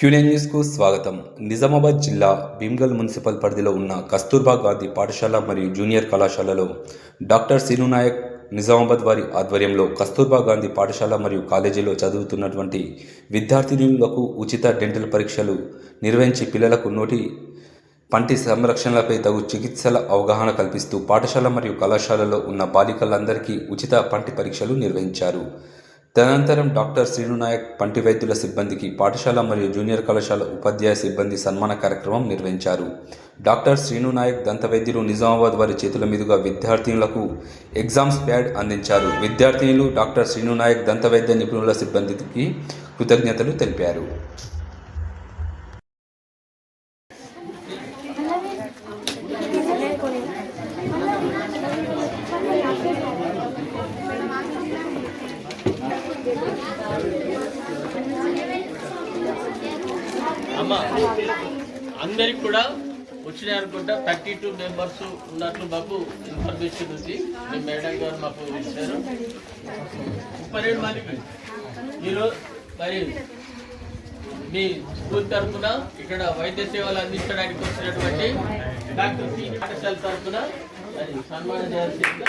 క్యూనే న్యూస్కు స్వాగతం. నిజామాబాద్ జిల్లా భీమ్గల్ మున్సిపల్ పరిధిలో ఉన్న కస్తూర్బా గాంధీ పాఠశాల మరియు జూనియర్ కళాశాలలో డాక్టర్ సీను నాయక్ నిజామాబాద్ వారి ఆధ్వర్యంలో కస్తూర్బా గాంధీ పాఠశాల మరియు కాలేజీలో చదువుతున్నటువంటి విద్యార్థినులకు ఉచిత డెంటల్ పరీక్షలు నిర్వహించి పిల్లలకు నోటి పంటి సంరక్షణలపై తగు చికిత్సల అవగాహన కల్పిస్తూ పాఠశాల మరియు కళాశాలలో ఉన్న బాలికలందరికీ ఉచిత పంటి పరీక్షలు నిర్వహించారు. తదనంతరం డాక్టర్ శ్రీను నాయక్ పంటి వైద్యుల సిబ్బందికి పాఠశాల మరియు జూనియర్ కళాశాల ఉపాధ్యాయ సిబ్బంది సన్మాన కార్యక్రమం నిర్వహించారు. డాక్టర్ శ్రీనునాయక్ దంతవైద్యులు దంత వైద్యులు నిజామాబాద్ వారి చేతుల మీదుగా విద్యార్థినులకు ఎగ్జామ్స్ ప్యాడ్ అందించారు. విద్యార్థినులు డాక్టర్ శ్రీనునాయక్ దంతవైద్య దంత వైద్య నిపుణుల సిబ్బందికి కృతజ్ఞతలు తెలిపారు. అమ్మ అందరికి కూడా వచ్చినాయి అనుకుంటా. థర్టీ టూ మెంబర్స్ ఉన్నట్లు మాకు ఇన్ఫర్మేషన్ ఉంది. మీ మేడం గారు మాకు ఇచ్చారు. ముప్పై రెండు మందికి ఈరోజు మరి మీ స్కూల్ తరఫున ఇక్కడ వైద్య సేవలు అందించడానికి వచ్చినటువంటి డాక్టర్ సి. పాఠశాల తరఫున మరి సన్మానం చేయాల్సిందిగా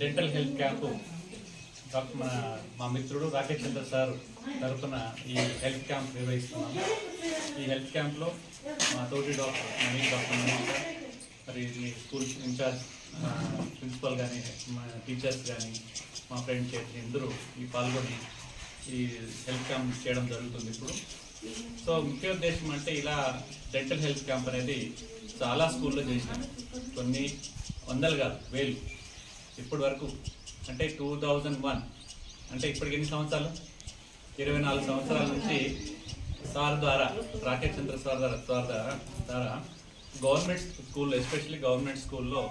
డెంటల్ హెల్త్ క్యాంపు డాక్టర్ మన మా మిత్రుడు రాకేష్ చంద్ర సార్ తరఫున ఈ హెల్త్ క్యాంప్ నిర్వహిస్తున్నాము ఈ హెల్త్ క్యాంప్లో మా తోటి డాక్టర్ మనీ డాక్టర్ సార్ మరి మీ స్కూల్ ఇన్ఛార్జ్ ప్రిన్సిపల్ కానీ మా టీచర్స్ కానీ మా ఫ్రెండ్ చేతి అందరూ ఈ పాల్గొని ఈ హెల్త్ క్యాంప్ చేయడం జరుగుతుంది ఇప్పుడు. సో ముఖ్య ఉద్దేశం అంటే ఇలా డెంటల్ హెల్త్ క్యాంప్ అనేది చాలా స్కూల్లో చేసినాం. కొన్ని వందలు కాదు వేలు. ఇప్పటి వరకు అంటే టూ థౌజండ్ వన్ అంటే ఇప్పటికి ఎన్ని సంవత్సరాలు? ఇరవై నాలుగు సంవత్సరాల నుంచి సార్ ద్వారా రాకేష్ చంద్ర సార్ ద్వారా సార్ ద్వారా ద్వారా గవర్నమెంట్ స్కూల్లో ఎస్పెషల్లీ గవర్నమెంట్ స్కూల్లో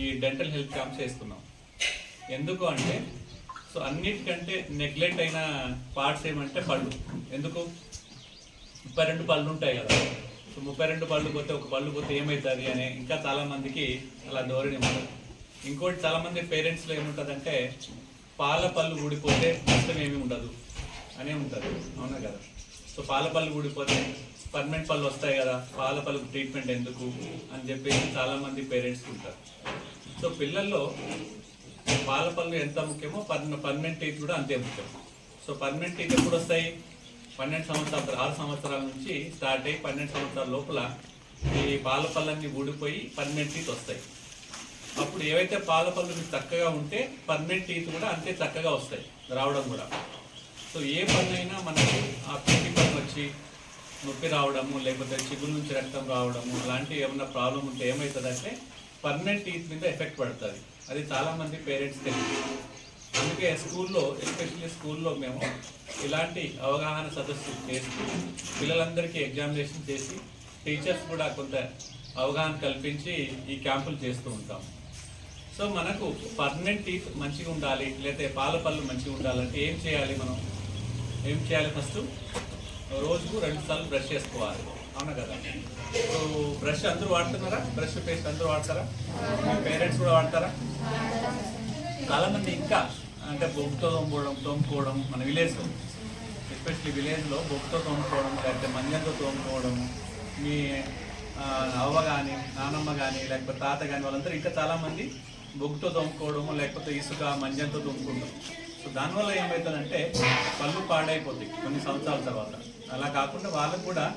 ఈ డెంటల్ హెల్త్ క్యాంప్ చేస్తున్నాం. ఎందుకు అంటే సో అన్నిటికంటే నెగ్లెక్ట్ అయిన పార్ట్స్ ఏమంటే పళ్ళు. ఎందుకు? ముప్పై రెండు పళ్ళు ఉంటాయి కదా. సో ముప్పై రెండు పళ్ళు పోతే ఒక పళ్ళు పోతే ఏమవుతుంది అని ఇంకా చాలామందికి అలా ధోరణి ఉండదు ఇంకోటి చాలా మంది పేరెంట్స్లో ఏముంటుందంటే పాల పళ్ళు ఊడిపోతే నష్టం ఏమి ఉండదు అనే ఉంటుంది. అవునా కదా? సో పాల పళ్ళు ఊడిపోతే పర్మనెంట్ పళ్ళు వస్తాయి కదా పాల పళ్ళు ట్రీట్మెంట్ ఎందుకు అని చెప్పేసి చాలామంది పేరెంట్స్ ఉంటారు. సో పిల్లల్లో పాల పళ్ళు ఎంత ముఖ్యమో పర్మనెంట్ టీత్ కూడా అంతే ముఖ్యం. సో పర్మనెంట్ టీత్ ఎప్పుడు వస్తాయి? పన్నెండు సంవత్సరాలు ఆరు సంవత్సరాల నుంచి స్టార్ట్ అయ్యి పన్నెండు సంవత్సరాల లోపల ఈ పాల పళ్ళన్నీ ఊడిపోయి పర్మనెంట్ టీత్ వస్తాయి. అప్పుడు ఏవైతే పాల పళ్ళు మీకు చక్కగా ఉంటే పర్మనెంట్ టీత్ కూడా అంతే చక్కగా వస్తాయి రావడం కూడా. సో ఏ పన్ను మనకి ఆ పిండి పన్ను వచ్చి నొప్పి రావడము లేకపోతే చిగురు నుంచి రక్తం రావడము అలాంటి ఏమైనా ప్రాబ్లం ఉంటే ఏమవుతుందంటే పర్మనెంట్ టీత్ మీద ఎఫెక్ట్ పడుతుంది. అది చాలామంది పేరెంట్స్ తెలియదు. అందుకే స్కూల్లో ఎస్పెషల్లీ స్కూల్లో మేము ఇలాంటి అవగాహన సదస్సు చేసి పిల్లలందరికీ ఎగ్జామినేషన్ చేసి టీచర్స్ కూడా కొంత అవగాహన కల్పించి ఈ క్యాంపులు చేస్తూ ఉంటాం. సో మనకు పర్మనెంట్ టీత్ మంచిగా ఉండాలి లేకపోతే పాల పళ్ళు మంచిగా ఉండాలంటే ఏం చేయాలి మనం? ఏం చేయాలి ఫస్ట్? రోజుకు రెండు సార్లు బ్రష్ చేసుకోవాలి. అవునా కదా? సో బ్రష్ అందరూ వాడుతున్నారా? బ్రష్ పేస్ట్ అందరూ వాడతారా? మీ పేరెంట్స్ కూడా వాడతారా? చాలా మంది ఇంకా అంటే బొగ్గుతో తోముకోవడం తోముకోవడం మన విలేజ్లో ఎస్పెషల్లీ విలేజ్లో బొగ్గుతో తోముకోవడం లేకపోతే మంజంతో తోముకోవడం మీ అవ్వ కానీ నానమ్మ కానీ లేకపోతే తాత కానీ వాళ్ళందరూ ఇంకా చాలామంది బొగ్గుతో తోముకోవడము లేకపోతే ఇసుక మంజంతో తోముకుంటాం. సో దానివల్ల ఏమవుతుందంటే పళ్ళు పాడైపోతాయి కొన్ని సంవత్సరాల తర్వాత. అలా కాకుండా వాళ్ళకు కూడా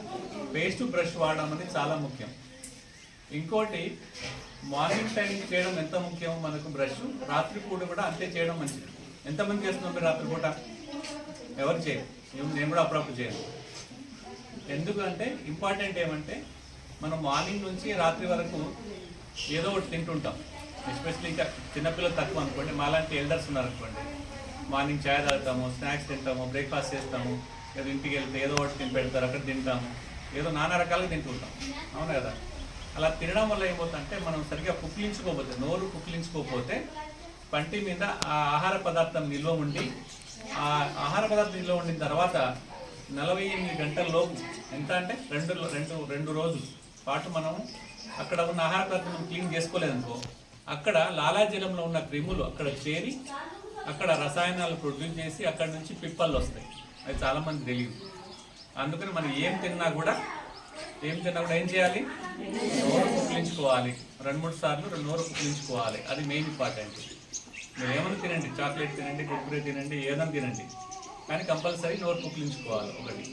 పేస్ట్ బ్రష్ వాడడం అనేది చాలా ముఖ్యం. ఇంకోటి మార్నింగ్ టైం చేయడం ఎంత ముఖ్యం మనకు? బ్రష్ రాత్రిపూట కూడా అంతే చేయడం మంచిది. ఎంతమంది చేస్తున్నాం మీరు రాత్రిపూట ఎవరు చేయరు. నేను- నేను కూడా అప్పుడప్పుడు చేయను. ఎందుకంటే ఇంపార్టెంట్ ఏమంటే మనం మార్నింగ్ నుంచి రాత్రి వరకు ఏదో ఒకటి తింటుంటాం. ఎస్పెషల్లీ ఇంకా చిన్నపిల్లలు తక్కువ అనుకోండి మాలాంటి ఎల్డర్స్ ఉన్నారు అనుకోండి. మార్నింగ్ చాయ్ తాగుతాము స్నాక్స్ తింటాము బ్రేక్ఫాస్ట్ చేస్తాము ఏదో ఇంటికి వెళ్తే ఏదో ఒకటి తిని పెడతారు అక్కడ తింటాము ఏదో నానా రకాలుగా తింటుంటాం. అవును కదా? అలా తినడం వల్ల ఏమవుతుందంటే మనం సరిగ్గా కుక్కిలించుకోకపోతే నోరు కుక్కిలించుకోకపోతే పంటి మీద ఆ ఆహార పదార్థం నిల్వ ఉండి ఆ ఆహార పదార్థం నిల్వ ఉండిన తర్వాత నలభై ఎనిమిది గంటల లోపు ఎంత అంటే రెండు రెండు రెండు రోజులు పాటు మనం అక్కడ ఉన్న ఆహార పదార్థం క్లీన్ చేసుకోలేదనుకో అక్కడ లాలాజలంలో ఉన్న క్రిములు అక్కడ చేరి అక్కడ రసాయనాలు ప్రొడ్యూస్ చేసి అక్కడ నుంచి పిప్పలు వస్తాయి. అది చాలామంది తెలియదు. అందుకని మనం ఏం తిన్నా కూడా ఏం తిన్నా కూడా ఏం చేయాలి? నోరు కుక్కిలించుకోవాలి రెండు మూడు సార్లు రెండు నోరు కుక్కిలించుకోవాలి అది మెయిన్ ఇంపార్టెంట్ మీరు ఏమైనా తినండి చాక్లెట్ తినండి కుక్కరే తినండి ఏదైనా తినండి. కానీ కంపల్సరీ నోరు కుక్కిలించుకోవాలి ఒకటి.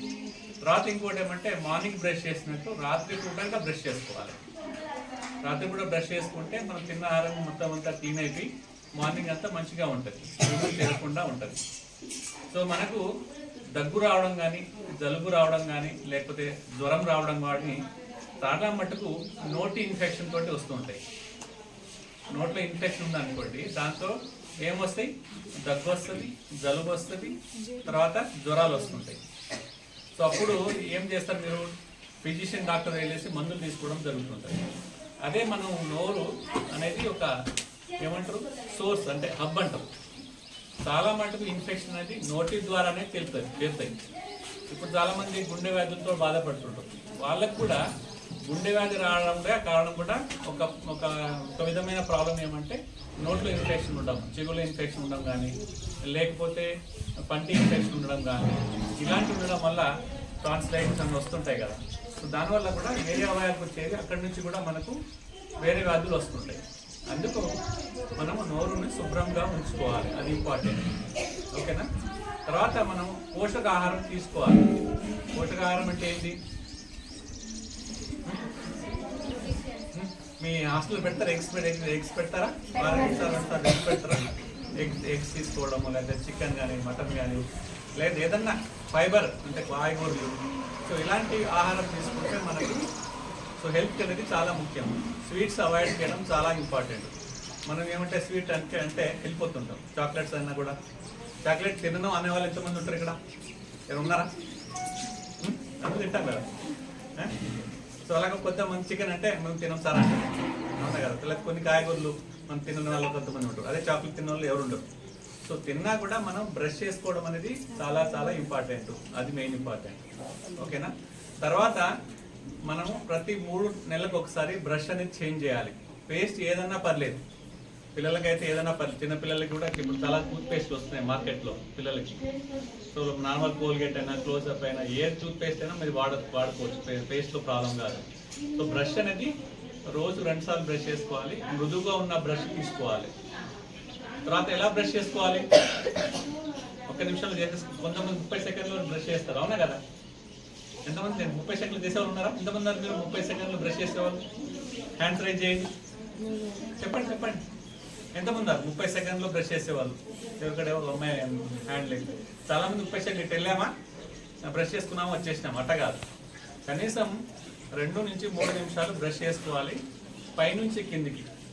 తర్వాత ఇంకోటి ఏమంటే మార్నింగ్ బ్రష్ చేసినట్టు రాత్రి పూట బ్రష్ చేసుకోవాలి. రాత్రి కూడా బ్రష్ చేసుకుంటే మనం తిన్న ఆహారం మొత్తం అంతా క్లీన్ అయిపోయి మార్నింగ్ అంతా మంచిగా ఉంటుంది. క్రిములు తినకుండా ఉంటుంది. సో మనకు దగ్గు రావడం కానీ జలుబు రావడం కానీ లేకపోతే జ్వరం రావడం కానీ చాలా మటుకు నోటి ఇన్ఫెక్షన్ తోటి వస్తూ ఉంటాయి. నోట్లో ఇన్ఫెక్షన్ ఉందనుకోండి దాంతో ఏమొస్తాయి దగ్గు వస్తుంది జలుబు వస్తుంది తర్వాత జ్వరాలు వస్తుంటాయి. సో అప్పుడు ఏం చేస్తారు మీరు? ఫిజిషియన్ డాక్టర్ వెళ్ళేసి మందులు తీసుకోవడం జరుగుతుంటుంది. అదే మనం నోరు అనేది ఒక ఏమంటారు? సోర్స్ అంటే హబ్ అంటాం. చాలా మటుకు ఇన్ఫెక్షన్ అనేది నోటి ద్వారానే తెలుతుంది తెలుతాయి ఇప్పుడు చాలా మంది గుండె వ్యాధులతో బాధపడుతుంటారు. వాళ్ళకు కూడా గుండె వ్యాధి రావడం కారణం కూడా ఒక ఒక ఒక విధమైన ప్రాబ్లం ఏమంటే నోట్లో ఇన్ఫెక్షన్ ఉండడం చెవులో ఇన్ఫెక్షన్ ఉండడం కానీ లేకపోతే పంటి ఇన్ఫెక్షన్ ఉండడం కానీ ఇలాంటివి ఉండడం వల్ల ట్రాన్స్లైటిస్ అని వస్తుంటాయి కదా. సో దానివల్ల కూడా వేరే అవయాలకు వచ్చేది అక్కడి నుంచి కూడా మనకు వేరే వ్యాధులు వస్తుంటాయి. అందుకు మనము నోరుని శుభ్రంగా ఉంచుకోవాలి. అది ఇంపార్టెంట్ ఓకేనా? తర్వాత మనం పోషకాహారం తీసుకోవాలి. పోషకాహారం అంటే ఏంటి? మీ హాస్టల్ పెడతారా? ఎగ్స్ ఎగ్స్ పెడతారా? వారానికి ఎగ్స్ పెడతారా? ఎగ్స్ ఎగ్స్ తీసుకోవడము లేదా చికెన్ కానీ మటన్ కానీ లేదా ఏదన్నా ఫైబర్ అంటే కాయగూరలు సో ఇలాంటి ఆహారం తీసుకుంటే మనకి సో హెల్త్ అనేది చాలా ముఖ్యం. స్వీట్స్ అవాయిడ్ చేయడం చాలా ఇంపార్టెంట్ మనం ఏమంటే స్వీట్ అంటే అంటే వెళ్ళిపోతుంటాం. చాక్లెట్స్ అయినా కూడా. చాక్లెట్ తినడం అనే వాళ్ళు ఎంతమంది ఉంటారు ఇక్కడ? ఏమైనా ఉన్నారా? ఉం? అందరూ తింటాం కదా? సో అలాగే కొంతమంది చికెన్ అంటే మనం తినం సార్ అంటే అవునా కదా? లేకపోతే కొన్ని కాయగూరలు మనం తిన్న వాళ్ళు కొంతమంది ఉంటారు. అదే చాక్లెట్ తిన్న వాళ్ళు ఎవరు ఉండరు. సో తిన్నా కూడా మనం బ్రష్ చేసుకోవడం అనేది చాలా చాలా ఇంపార్టెంట్. అది మెయిన్ ఇంపార్టెంట్. ఓకేనా? తర్వాత మనము ప్రతి మూడు నెలలకు ఒకసారి బ్రష్ అనేది చేంజ్ చేయాలి. పేస్ట్ ఏదన్నా పర్లేదు. పిల్లలకైతే ఏదైనా పర్లేదు. చిన్న పిల్లలకి కూడా ఇప్పుడు చాలా టూత్ పేస్ట్ వస్తున్నాయి మార్కెట్లో పిల్లలకి. సో నార్మల్ కోల్గేట్ అయినా క్లోజప్ అయినా ఏ టూత్ పేస్ట్ అయినా మీరు వాడ వాడుకోవచ్చు. పేస్ట్లో ప్రాబ్లం కాదు. సో బ్రష్ అనేది రోజు రెండు సార్లు బ్రష్ చేసుకోవాలి. మృదువుగా ఉన్న బ్రష్ తీసుకోవాలి. తర్వాత ఎలా బ్రష్ చేసుకోవాలి? ఒక్క నిమిషంలో చేసేసుకో కొంతమంది ముప్పై సెకండ్లో బ్రష్ చేస్తారు అవునా కదా? ఎంతమంది నేను ముప్పై సెకండ్లు చేసేవాళ్ళు ఉన్నారా? ఎంతమంది ఉన్నారు మీరు? ముప్పై సెకండ్లు బ్రష్ చేసేవాళ్ళు? హ్యాండ్స్ రైజ్ చేయండి. చెప్పండి చెప్పండి. ఎంతమంది ఉన్నారు? ముప్పై సెకండ్లో బ్రష్ చేసేవాళ్ళు. ఎవరికడే అమ్మాయి హ్యాండ్ లేదు. చాలా మంది ముప్పై సెకండ్లు ఇటు వెళ్ళామా? బ్రష్ చేసుకున్నామా? వచ్చేసినాము? అట్ట కాదు. కనీసం రెండు నుంచి మూడు నిమిషాలు బ్రష్ చేసుకోవాలి. పైనుంచి కిందికి.